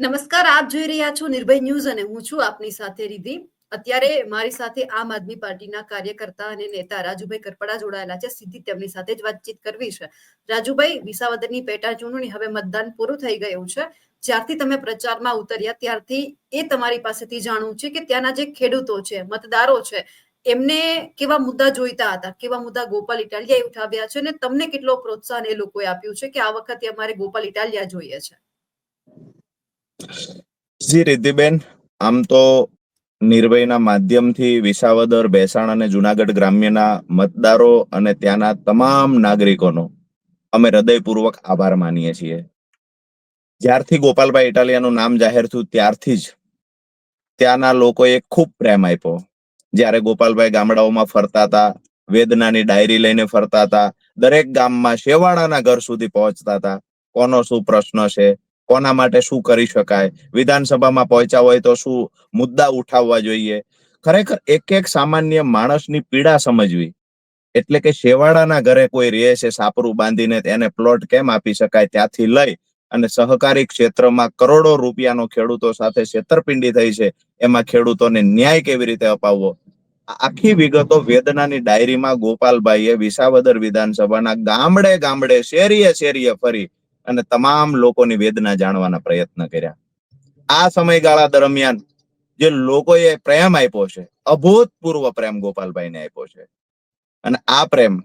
નમસ્કાર, આપ જોઈ રહ્યા છો નિર્ભય ન્યૂઝ અને હું છું આપની સાથે રિધિ અત્યારે મારી સાથે આમ આદમી પાર્ટીના કાર્યકર્તા અને નેતા રાજુભાઈ કરપડા જોડાયેલા છે. સીધી તેમની સાથે જ વાતચીત કરવી છે. રાજુભાઈ, વિસાવદરની પેટા ચૂંટણી હવે મતદાન પૂરું થઈ ગયું છે. જ્યારથી તમે પ્રચારમાં ઉતર્યા, ત્યારથી એ તમારી પાસેથી જાણવું છે કે ત્યાંના જે ખેડૂતો છે, મતદારો છે, એમને કેવા મુદ્દા જોઈતા હતા, કેવા મુદ્દા ગોપાલ ઇટાલિયાએ ઉઠાવ્યા છે અને તમને કેટલો પ્રોત્સાહન એ લોકોએ આપ્યું છે કે આ વખતે અમારે ગોપાલ ઇટાલિયા જોઈએ છે? જી રિદ્ધિબેન, આમ તો નિર્ભયના માધ્યમથી વિસાવદર, ભેસાણ અને જુનાગઢ ગ્રામ્યના મતદારો અને ત્યાંના તમામ નાગરિકોનો અમે હૃદયપૂર્વક આભાર માનીએ છીએ. જ્યારથી ગોપાલભાઈ ઇટાલિયાનું નામ જાહેર થયું, ત્યારથી જ ત્યાંના લોકોએ ખૂબ પ્રેમ આપ્યો. જ્યારે ગોપાલભાઈ ગામડાઓમાં ફરતા હતા, વેદનાની ડાયરી લઈને ફરતા હતા, દરેક ગામમાં શેવાળાના ઘર સુધી પહોંચતા હતા. કોનો શું પ્રશ્ન છે? કોના માટે શું કરી શકાય? વિધાનસભામાં પહોંચ્યા હોય તો શું મુદ્દા ઉઠાવવા જોઈએ? ખરેખર એક એક સામાન્ય માણસની પીડા સમજવી. એટલે કે શેવાળાના ઘરે કોઈ રહે છે, સાપરું બાંધીને એને પ્લોટ કેમ આપી શકાય ત્યાંથી લઈ અને સહકારી ક્ષેત્રમાં કરોડો રૂપિયાનો ખેડૂતો સાથે છેતરપિંડી થઈ છે, એમાં ખેડૂતોને ન્યાય કેવી રીતે અપાવવો? આખી વિગતો વેદનાની ડાયરીમાં ગોપાલભાઈએ વિસાવદર વિધાનસભાના ગામડે ગામડે શેરીએ શેરીએ ફરી અને તમામ લોકોની વેદના જાણવાના પ્રયત્ન કર્યા. આ સમયગાળા દરમિયાન જે લોકોએ પ્રેમ આપ્યો છે, અભૂતપૂર્વ પ્રેમ ગોપાલભાઈને આપ્યો છે. અને આ પ્રેમ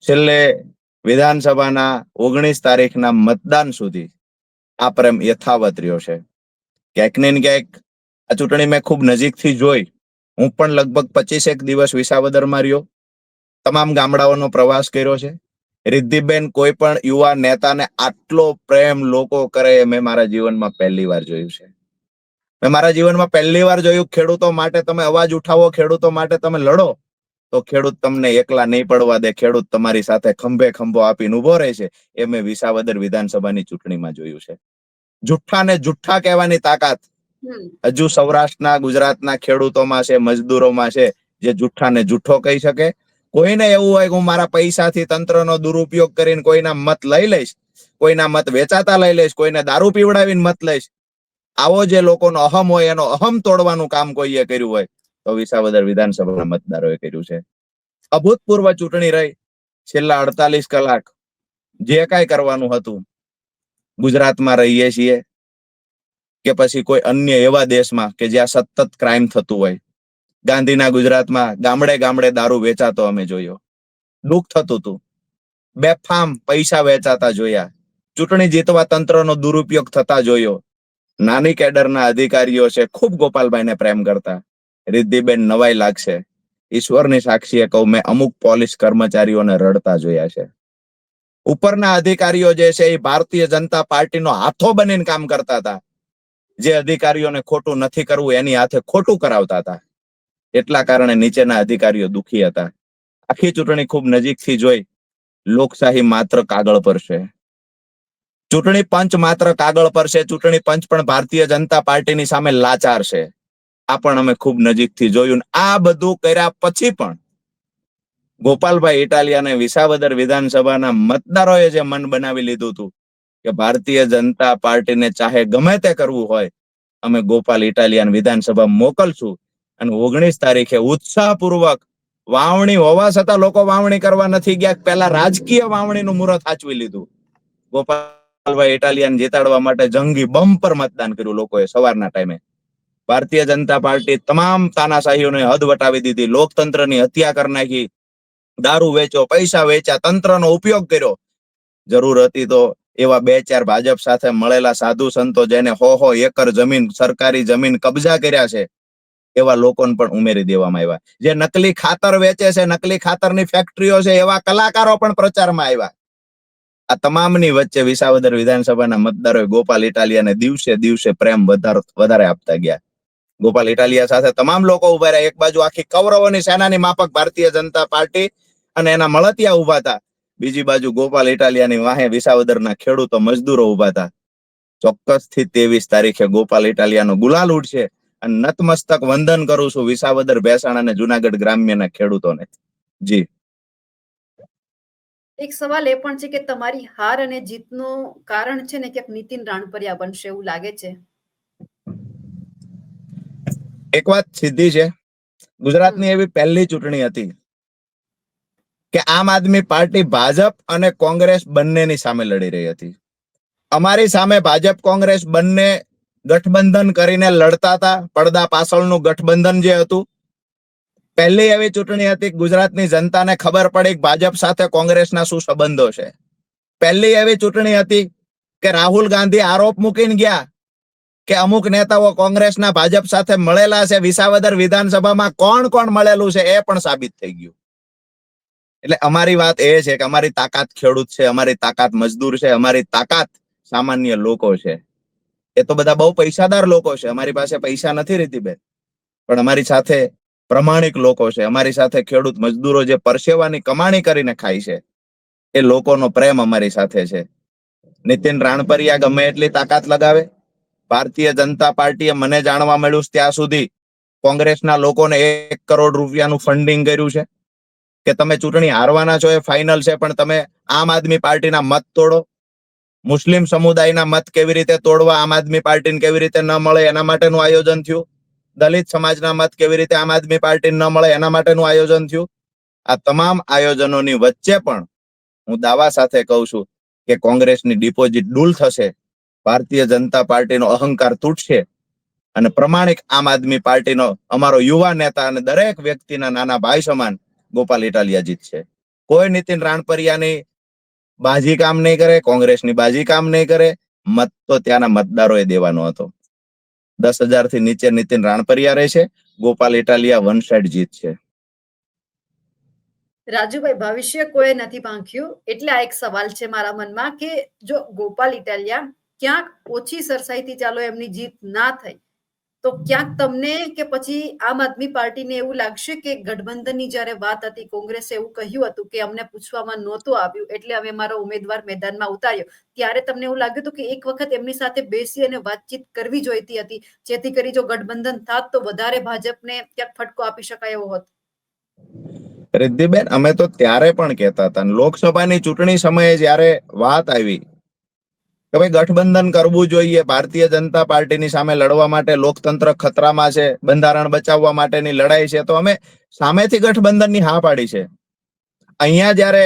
છેલ્લે વિધાનસભાના ઓગણીસ તારીખના મતદાન સુધી આ પ્રેમ યથાવત રહ્યો છે. ક્યાંક ને ક્યાંક આ ચૂંટણી મેં ખૂબ નજીકથી જોઈ. હું પણ લગભગ પચીસેક દિવસ વિસાવદરમાં રહ્યો. તમામ ગામડાઓનો પ્રવાસ કર્યો છે. રિદ્ધિબેન કોઈ પણ યુવા નેતાને આટલો પ્રેમ લોકો કરે એ મેં મારા જીવનમાં પહેલી વાર જોયું છે. મેં મારા જીવનમાં પહેલી વાર જોયું ખેડૂતો માટે તમે અવાજ ઉઠાવો ખેડૂતો માટે તમે લડો તો ખેડૂત તમને એકલા નહીં પડવા દે ખેડૂત તમારી સાથે ખંભે ખંભો આપીને ઊભો રહે છે એ મેં વિસાવદર વિધાનસભાની ચૂંટણીમાં જોયું છે. જુઠ્ઠાને જુઠ્ઠા કહેવાની તાકાત હજુ સૌરાષ્ટ્રના ગુજરાતના ખેડૂતોમાં છે મજદૂરોમાં છે જે જુઠ્ઠાને જુઠ્ઠો કહી શકે કોઈને એવું હોય કે હું મારા પૈસાથી તંત્રનો દુરુપયોગ કરીને કોઈના મત લઈ લઈશ, કોઈના મત વેચાતા લઈ લઈશ, કોઈને દારૂ પીવડાવીને મત લઈશ. આવો જે લોકોનો અહમ હોય એનો અહમ તોડવાનું કામ કોઈએ કર્યું હોય, તો વિસાવદર વિધાનસભાના મતદારોએ કર્યું છે. અભૂતપૂર્વ ચૂંટણી રહી, છેલ્લા અડતાલીસ કલાક જે કાંઈ કરવાનું હતું, ગુજરાતમાં રહીએ છીએ કે પછી કોઈ અન્ય એવા દેશમાં કે જ્યાં સતત ક્રાઇમ થતું હોય. ગાંધીના ગુજરાતમાં ગામડે ગામડે દારૂ વેચાતો અમે જોયો. દુઃખ થતું હતું બેફામ પૈસા વેચાતા જોયા. ચૂંટણી જીતવા તંત્રનો દુરુપયોગ થતા જોયો. નાની કેડરના અધિકારીઓ છે, ખૂબ ગોપાલભાઈને પ્રેમ કરતા. રિદ્ધિબેન નવાઈ લાગશે. ઈશ્વરની સાક્ષીએ કહું, મેં અમુક પોલીસ કર્મચારીઓને રડતા જોયા છે. ઉપરના અધિકારીઓ જે છે, એ ભારતીય જનતા પાર્ટીનો હાથો બનીને કામ કરતા હતા. જે અધિકારીઓને ખોટું નથી કરવું, એની હાથે ખોટું કરાવતા હતા. એટલા કારણે નીચેના અધિકારીઓ દુખી હતા. આખી ચૂંટણી ખૂબ નજીકથી જોઈ લોકશાહી માત્ર કાગળ પર છે. ચૂંટણી પંચ માત્ર કાગળ પર છે, ચૂંટણી પંચ પણ ભારતીય જનતા પાર્ટીની સામે લાચાર છે. આ પણ અમે ખૂબ નજીકથી જોયું. આ બધું કર્યા પછી પણ ગોપાલભાઈ ઇટાલિયાને વિસાવદર વિધાનસભાના મતદારોએ જે મન બનાવી લીધું હતું કે ભારતીય જનતા પાર્ટીને ચાહે ગમે તે કરવું હોય, અમે ગોપાલ ઇટાલિયન વિધાનસભા મોકલશું. અને ઓગણીસ તારીખે ઉત્સાહપૂર્વક વાવણી, હોવા છતાં લોકો વાવણી કરવા નથી ગયા. પહેલા રાજકીય વાવણીનું મુહૂર્ત સાચવી લીધું. ગોપાલભાઈ ઇટાલિયન જીતાડવા માટે જંગી બમ્પર મતદાન કર્યું લોકોએ સવારના ટાઈમે. ભારતીય જનતા પાર્ટી તમામ તાનાશાહીઓને હદ વટાવી દીધી. લોકતંત્રની હત્યા કરી નાખી. દારૂ વેચો, પૈસા વેચ્યા, તંત્રનો ઉપયોગ કર્યો. જરૂર હતી તો એવા બે ચાર ભાજપ સાથે મળેલા સાધુ સંતો જેને હો હો એકર જમીન, સરકારી જમીન કબજા કર્યા છે. એવા લોકોને પણ ઉમેરી દેવામાં આવ્યા. જે નકલી ખાતર વેચે છે, નકલી ખાતરની ફેક્ટરીઓ છે, એવા કલાકારો પણ પ્રચારમાં આવ્યા. આ તમામની વચ્ચે વિસાવદર વિધાનસભાના મતદારોએ ગોપાલ ઇટાલિયાને દિવસે દિવસે પ્રેમ વધારે આપતા ગયા. ગોપાલ ઇટાલિયા સાથે તમામ લોકો ઊભા રહ્યા. એક બાજુ આખી કૌરવોની સેનાની માફક ભારતીય જનતા પાર્ટી અને એના મળતિયા ઊભા હતા. બીજી બાજુ ગોપાલ ઇટાલિયાની વાહે વિસાવદરના ખેડૂતો મજદૂરો ઊભા હતા. ચોક્કસથી ત્રેવીસ તારીખે ગોપાલ ઇટાલિયાનો ગુલાલ ઉડશે. અને નતમસ્તક વંદન કરું છું વિસાવદર ભેસાણ અને જુનાગઢ ગ્રામ્યના ખેડૂતોને. જી. એક સવાલ એ પણ છે કે તમારી હાર અને જીતનું કારણ છે ને કે નીતિન રાણપરિયા બનશે એવું લાગે છે? એક વાત સીધી છે. ગુજરાતની એવી પહેલી ચૂંટણી હતી કે આમ આદમી પાર્ટી ભાજપ અને કોંગ્રેસ બંનેની સામે લડી રહી હતી. અમારી સામે ભાજપ કોંગ્રેસ બંને ગઠબંધન કરીને લડતા હતા. પડદા પાછળનું ગઠબંધન જે હતું. પહેલી એવી ચૂંટણી હતી ગુજરાતની જનતાને ખબર પડી કે ભાજપ સાથે કોંગ્રેસના શું સંબંધો છે. પહેલી એવી ચૂંટણી હતી કે રાહુલ ગાંધી આરોપ મૂકીને ગયા કે અમુક નેતાઓ કોંગ્રેસના ભાજપ સાથે મળેલા છે. વિસાવદર વિધાનસભામાં કોણ કોણ મળેલું છે એ પણ સાબિત થઈ ગયું. એટલે અમારી વાત એ છે કે અમારી તાકાત ખેડૂત છે, અમારી તાકાત મજદૂર છે, અમારી તાકાત સામાન્ય લોકો છે. એ તો બધા બહુ પૈસાદાર લોકો છે. અમારી પાસે પૈસા નથી રીતિબેન પણ અમારી સાથે પ્રમાણિક લોકો છે. અમારી સાથે ખેડૂત મજદૂરો જે પરસેવાની કમાણી કરીને ખાય છે, એ લોકોનો પ્રેમ અમારી સાથે છે. નીતિન રાણપરિયા ગમે એટલી તાકાત લગાવે. ભારતીય જનતા પાર્ટીએ મને જાણવા મળ્યું ત્યાં સુધી કોંગ્રેસના લોકોને એક કરોડ રૂપિયાનું ફંડિંગ કર્યું છે. કે તમે ચૂંટણી હારવાના છો એ ફાઇનલ છે, પણ તમે આમ આદમી પાર્ટીના મત તોડો. મુસ્લિમ સમુદાયના મત કેવી રીતે તોડવા, આમ આદમી પાર્ટીને કેવી રીતે ન મળે એના માટેનું આયોજન થયું. દલિત સમાજના મત કેવી રીતે આમ આદમી પાર્ટીને ન મળે એના માટેનું આયોજન થયું. આ તમામ આયોજનોની વચ્ચે પણ હું દાવા સાથે કહું છું કે કોંગ્રેસની ડિપોઝિટ ડૂલ થશે, ભારતીય જનતા પાર્ટીનો અહંકાર તૂટશે અને પ્રમાણિક આમ આદમી પાર્ટીનો અમારો યુવા નેતા અને દરેક વ્યક્તિના નાના ભાઈ સમાન ગોપાલ ઇટાલિયા જીતશે. કોઈ નીતિન રાણપરિયાની બાજી કામ નહીં કરે, કોંગ્રેસની બાજી કામ નહીં કરે, મત તો ત્યાંના મતદારોએ દેવાનો હતો. દસ હજારથી નીચે નીતિન રાણપરિયા રહેશે ગોપાલ ઇટાલિયા વન સાઈડ જીત છે. રાજુભાઈ, ભવિષ્ય કોઈ નથી પાંખ્યું એટલે આ એક સવાલ છે મારા મનમાં કે જો ગોપાલ ઇટાલિયા ક્યાંક ઓછી સરસાઈથી ચાલો, એમની જીત ના થઈ તો ક્યાંક તમને કે પછી આમ આદમી પાર્ટીને એવું લાગશે કે ગઠબંધનની જ્યારે વાત હતી, કોંગ્રેસે એવું કહ્યું હતું કે અમને પૂછવામાં નહોતું આવ્યું, એટલે અમે મારો ઉમેદવાર મેદાનમાં ઉતાર્યો. ત્યારે તમને એવું લાગ્યું હતું કે એક વખત એમની સાથે બેસી અને વાતચીત કરવી જોઈતી હતી, જેથી કરી જો ગઠબંધન થાત તો વધારે ભાજપને ક્યાંક ફટકો આપી શકાય એવો હોત. રિદ્ધિબેન, અમે તો ત્યારે પણ કહેતા હતા લોકસભાની ચૂંટણી સમયે જ્યારે વાત આવી કે ભાઈ ગઠબંધન કરવું જોઈએ, ભારતીય જનતા પાર્ટીની સામે લડવા માટે લોકતંત્ર ખતરામાં છે, બંધારણ બચાવવા માટેની લડાઈ છે, તો અમે સામેથી ગઠબંધનની હા પાડી છે. અહીંયા જ્યારે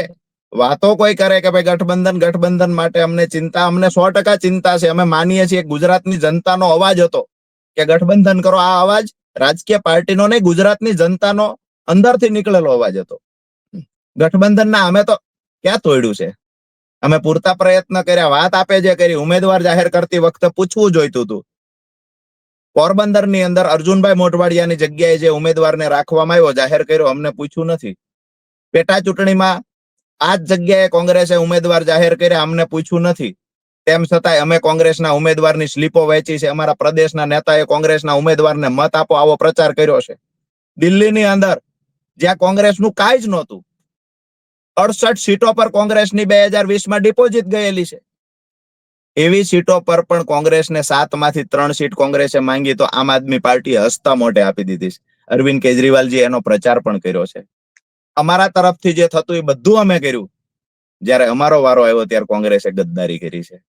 વાતો કોઈ કરે કે ભાઈ ગઠબંધન ગઠબંધન માટે અમને ચિંતા, અમને સો ટકા ચિંતા છે, અમે માનીએ છીએ ગુજરાતની જનતાનો અવાજ હતો કે ગઠબંધન કરો, આ અવાજ રાજકીય પાર્ટીનો નહીં, ગુજરાતની જનતાનો અંદરથી નીકળેલો અવાજ હતો. ગઠબંધનના અમે તો ક્યાં તોડ્યું છે? અમે પૂરતા પ્રયત્ન કર્યા, વાત આપે જે કરી, ઉમેદવાર જાહેર કરતી વખતે પૂછવું જોઈતું હતું. પોરબંદરની અંદર અર્જુનભાઈ મોઢવાડિયાની જગ્યાએ જે ઉમેદવારને રાખવામાં આવ્યો, જાહેર કર્યો, અમને પૂછ્યું નથી. પેટા ચૂંટણીમાં આ જ જગ્યાએ કોંગ્રેસે ઉમેદવાર જાહેર કર્યા, અમને પૂછ્યું નથી. તેમ છતાંય અમે કોંગ્રેસના ઉમેદવારની સ્લીપો વહેંચી છે. અમારા પ્રદેશના નેતાએ કોંગ્રેસના ઉમેદવારને મત આપો, આવો પ્રચાર કર્યો છે. દિલ્હીની અંદર જ્યાં કોંગ્રેસનું કાંઈ જ નહોતું અડસઠ સીટો પર કોંગ્રેસની બે હજાર વીસમાં ડિપોઝિટ ગયેલી છે. એવી સીટો પર પણ કોંગ્રેસને સાતમાંથી ત્રણ સીટ કોંગ્રેસે માંગી તો આમ આદમી પાર્ટીએ હસતા મોઢે આપી દીધી છે. અરવિંદ કેજરીવાલજી એનો પ્રચાર પણ કર્યો છે. અમારા તરફથી જે થતું એ બધું અમે કર્યું. જ્યારે અમારો વારો આવ્યો ત્યારે કોંગ્રેસે ગદ્દારી કરી છે.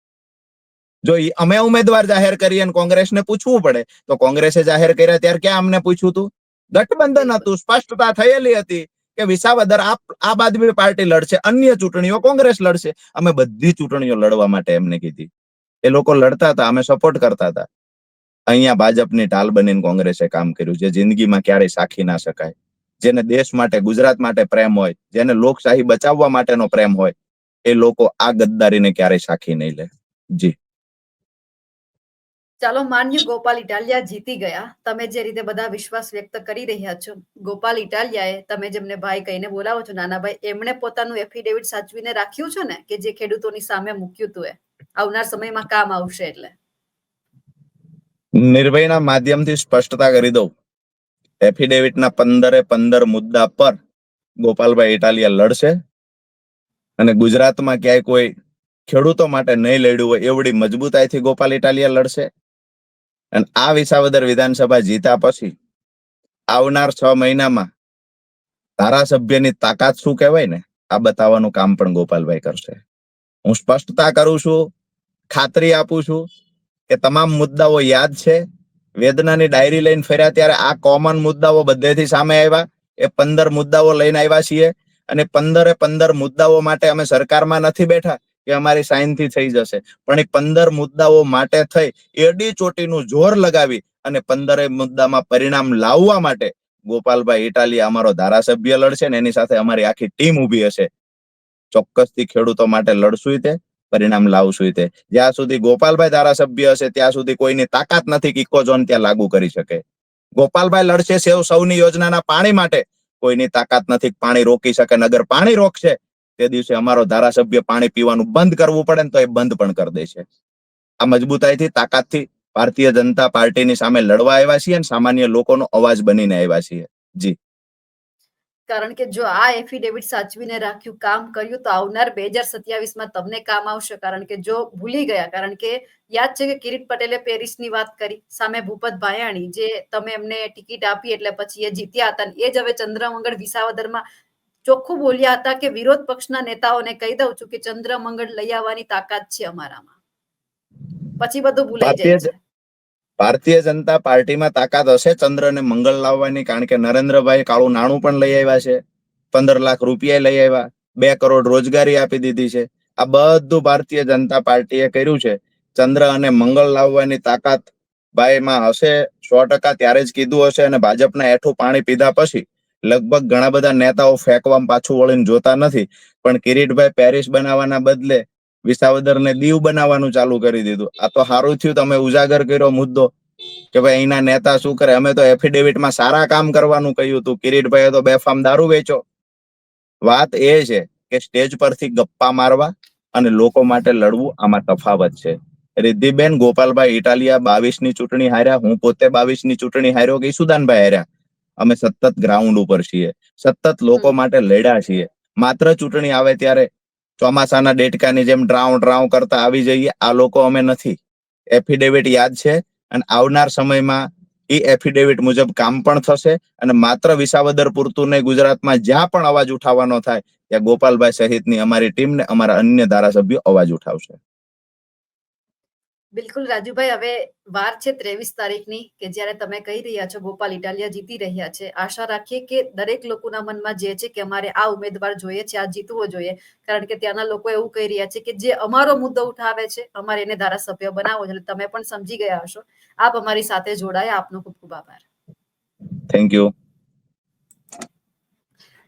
જો અમે ઉમેદવાર જાહેર કરીએ અને કોંગ્રેસને પૂછવું પડે, તો કોંગ્રેસે જાહેર કર્યા ત્યારે ક્યાં અમને પૂછ્યું હતું ગઠબંધન હતું, સ્પષ્ટતા થયેલી હતી. કે વિસાવદર આ આમ આદમી પાર્ટી લડશે, અન્ય ચૂંટણીઓ કોંગ્રેસ લડશે. અમે બધી ચૂંટણીઓ લડવા માટે એમને કીધી. એ લોકો લડતા હતા, અમે સપોર્ટ કરતા હતા. અહીંયા ભાજપની ટાલ બનીને કોંગ્રેસે કામ કર્યું, જે જિંદગીમાં ક્યારેય સાખી ના શકાય. જેને દેશ માટે, ગુજરાત માટે પ્રેમ હોય, જેને લોકશાહી બચાવવા માટેનો પ્રેમ હોય, એ લોકો આ ગદ્દારીને ક્યારેય સાખી નહીં લે. જી. ચાલો માન્ય ગોપાલ ઇટાલિયા જીતી ગયા. તમે જે રીતે બધા વિશ્વાસ વ્યક્ત કરી રહ્યા છો, ગોપાલ ઇટાલિયાએ તમે જેમને ભાઈ કહીને બોલાવો છો નાના ભાઈ એમણે પોતાનું એફિડેવિટ સાચવીને રાખ્યું છે ને કે જે ખેડૂતોની સામે મૂક્યું હતું એ? આવનાર સમયમાં કામ આવશે એટલે. નિર્ભયના માધ્યમથી સ્પષ્ટતા કરી દઉં. એફિડેવિટના પંદરે પંદર મુદ્દા પર ગોપાલભાઈ ઇટાલિયા લડશે અને ગુજરાતમાં ક્યાંય કોઈ ખેડૂતો માટે નહીં લડ્યું હોય એવડી મજબૂતાઈથી ગોપાલ ઇટાલિયા લડશે. અને આ વિસાવદર વિધાનસભા જીતા પછી આવનાર છ મહિનામાં ધારાસભ્યની તાકાત શું કહેવાય ને? આ બતાવવાનું કામ પણ ગોપાલભાઈ કરશે. હું સ્પષ્ટતા કરું છું, ખાતરી આપું છું કે તમામ મુદ્દાઓ યાદ છે. વેદનાની ડાયરી લઈને ફર્યા ત્યારે આ કોમન મુદ્દાઓ બધેથી સામે આવ્યા. એ પંદર મુદ્દાઓ લઈને આવ્યા છીએ અને પંદરે પંદર મુદ્દાઓ માટે અમે સરકારમાં નથી બેઠા. કે અમારી સાઇનથી થઈ જશે. પણ એ પંદર મુદ્દાઓ માટે થઈ, એડી ચોટીનું જોર લગાવી અને પંદરે મુદ્દામાં પરિણામ લાવવા માટે ગોપાલભાઈ ઇટાલી અમારો ધારાસભ્ય લડશે ને એની સાથે અમારી આખી ટીમ ઊભી હશે. ચોક્કસથી ખેડૂતો માટે લડશું તે, પરિણામ લાવશું તે. જ્યાં સુધી ગોપાલભાઈ ધારાસભ્ય હશે, ત્યાં સુધી કોઈની તાકાત નથી કે ઇકોઝોન ત્યાં લાગુ કરી શકે. ગોપાલભાઈ લડશે સેવ સૌની યોજનાના પાણી માટે. કોઈની તાકાત નથી પાણી રોકી શકે. નગર પાણી રોકશે. તે દિવસે અમારો ધારાસભ્ય પાણી પીવાનું બંધ કરવું પડે ને તો એ બંધ પણ કરી દેશે આ મજબૂતાઈથી, તાકાતથી ભારતીય જનતા પાર્ટીની સામે લડવા આવ્યા છીએ અને સામાન્ય લોકોનો અવાજ બનીને આવ્યા છીએ. કારણ કે જો આ એફિડેવિટ સાચવીને રાખ્યું, કામ કર્યું તો આવનાર બે હજાર સત્યાવીસમાં તમને કામ આવશે. કારણ કે જો ભૂલી ગયા, કારણ કે યાદ છે કે કિરીટ પટેલે પેરિસની વાત કરી, સામે ભૂપત ભાયાણી, જે તમે એમને ટિકિટ આપી એટલે પછી એ જીત્યા હતા એ જ હવે ચંદ્રમંગળ વિસાવદરમાં ચોખ્ખું બોલ્યા હતા કે વિરોધ પક્ષના નેતાઓને કહી દઉં છું કે ચંદ્રમંગળ લઈ આવવાની તાકાત છે અમારામાં. પછી બધું ભૂલાઈ જાય છે. ભારતીય જનતા પાર્ટીમાં તાકાત હશે ચંદ્ર અને મંગળ લાવવાની કારણ કે નરેન્દ્રભાઈ કાળું નાણું પણ લઈ આવ્યા છે. પંદર લાખ રૂપિયા લઈ આવ્યા બે કરોડ રોજગારી આપી દીધી છે. આ બધું ભારતીય જનતા પાર્ટીએ કર્યું છે. ચંદ્ર અને મંગળ લાવવાની તાકાત ભાઈમાં હશે સો ટકા ત્યારે જ કીધું હશે અને ભાજપના એઠું પાણી પીધા પછી લગભગ ઘણા બધા નેતાઓ ફેંકવામાં પાછું વળીને જોતા નથી, પણ કિરીટભાઈ પેરિસ બનાવવાના બદલે વિસાવદરને દીવ બનાવવાનું ચાલુ કરી દીધું. આ તો સારું થયું, તમે ઉજાગર કર્યો મુદ્દો કે ભાઈ અહીંના નેતા શું કરે? અમે તો એફિડેવિટમાં સારા કામ કરવાનું કહ્યું હતું. કિરીટભાઈએ તો બેફામ દારૂ વેચો વાત એ છે કે સ્ટેજ પરથી ગપ્પા મારવા અને લોકો માટે લડવું આમાં તફાવત છે. રિદ્ધિબેન ગોપાલભાઈ ઇટાલિયા બાવીસની ચૂંટણી હાર્યા, હું પોતે બાવીસની ચૂંટણી હાર્યો કે ઈસુદાનભાઈ હાર્યા? અમે સતત ગ્રાઉન્ડ ઉપર છીએ સતત લોકો માટે લડ્યા છીએ. માત્ર ચૂંટણી આવે ત્યારે ચોમાસાના ડેટકાની જેમ ડ્રાઉ ડ્રાઉ કરતા આવી જઈએ આ લોકો અમે નથી. એફિડેવિટ યાદ છે અને આવનાર સમયમાં એ એફિડેવિટ મુજબ કામ પણ થશે અને માત્ર વિસાવદર પૂરતું નહીં ગુજરાતમાં જ્યાં પણ અવાજ ઉઠાવવાનો થાય ત્યાં ગોપાલભાઈ સહિતની અમારી ટીમને અમારા અન્ય ધારાસભ્યો અવાજ ઉઠાવશે. બિલકુલ, રાજુભાઈ, હવે વાર છે ત્રેવીસ તારીખની કે જ્યારે તમે કહી રહ્યા છો ગોપાલ ઇટાલિયા જીતી રહ્યા છે. આશા રાખીએ કે દરેક લોકોના મનમાં જે છે કે અમારે આ ઉમેદવાર જોઈએ છે, આ જીતવો જોઈએ. કારણ કે ત્યાંના લોકો એવું કહી રહ્યા છે કે જે અમારો મુદ્દો ઉઠાવે છે, અમારે એને ધારાસભ્ય બનાવો એટલે તમે પણ સમજી ગયા હશો. આપ અમારી સાથે જોડાયા. આપનો ખૂબ ખૂબ આભાર. Thank you